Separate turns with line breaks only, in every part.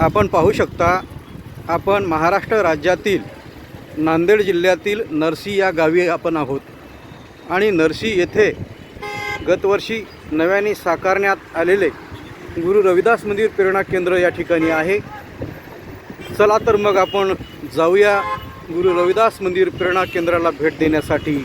आपण पाहू शकता आपण महाराष्ट्र राज्यातील नांदेड जिल्ह्यातील नरसी या गावी आपण आहोत. आणि नरसी येथे गतवर्षी नव्याने साकारण्यात आलेले गुरु रविदास मंदिर प्रेरणा केंद्र या ठिकाणी आहे. चला तर मग आपण जाऊया गुरु रविदास मंदिर प्रेरणा केंद्राला भेट देण्यासाठी.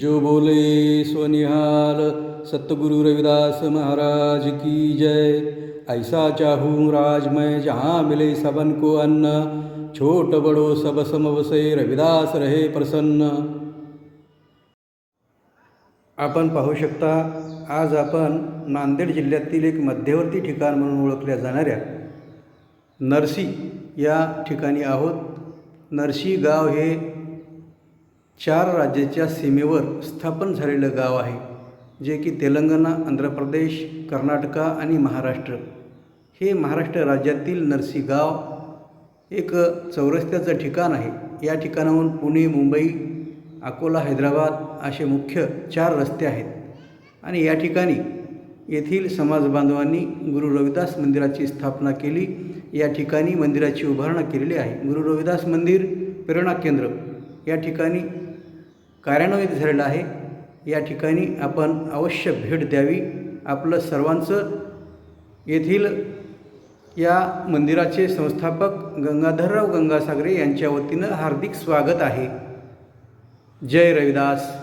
जो बोले स्वनिहाल सतगुरु रविदास महाराज की जय। ऐसा चाहूँ राज मैं जहाँ मिले सबन को अन्न। छोट बड़ो सब समवसे रविदास रहे प्रसन्न। आपण पाहू शकता आज आपण नांदेड जिल्ह्यातील एक मध्यवर्ती ठिकाण म्हणून ओळखल्या जाणाऱ्या नरसी या ठिकाणी आहोत. नरसी गाव हे चार राज्याच्या सीमेवर स्थापन झालेलं गाव आहे जे की तेलंगणा आंध्र प्रदेश कर्नाटका आणि महाराष्ट्र. हे महाराष्ट्र राज्यातील नरसी गाव एक चौरस्त्याचं ठिकाण आहे. या ठिकाणाहून पुणे मुंबई अकोला हैदराबाद असे मुख्य चार रस्ते आहेत. आणि या ठिकाणी येथील समाज बांधवांनी गुरु रविदास मंदिराची स्थापना केली. या ठिकाणी मंदिराची उभारणा केलेली आहे. गुरु रविदास मंदिर प्रेरणा केंद्र. या ठिकाणी कार्यान्वित झालेलं आहे. या ठिकाणी आपण अवश्य भेट द्यावी. आपलं सर्वांचं येथील या मंदिराचे संस्थापक गंगाधरराव गंगासागरे यांच्या वतीनं हार्दिक स्वागत आहे. जय रविदास.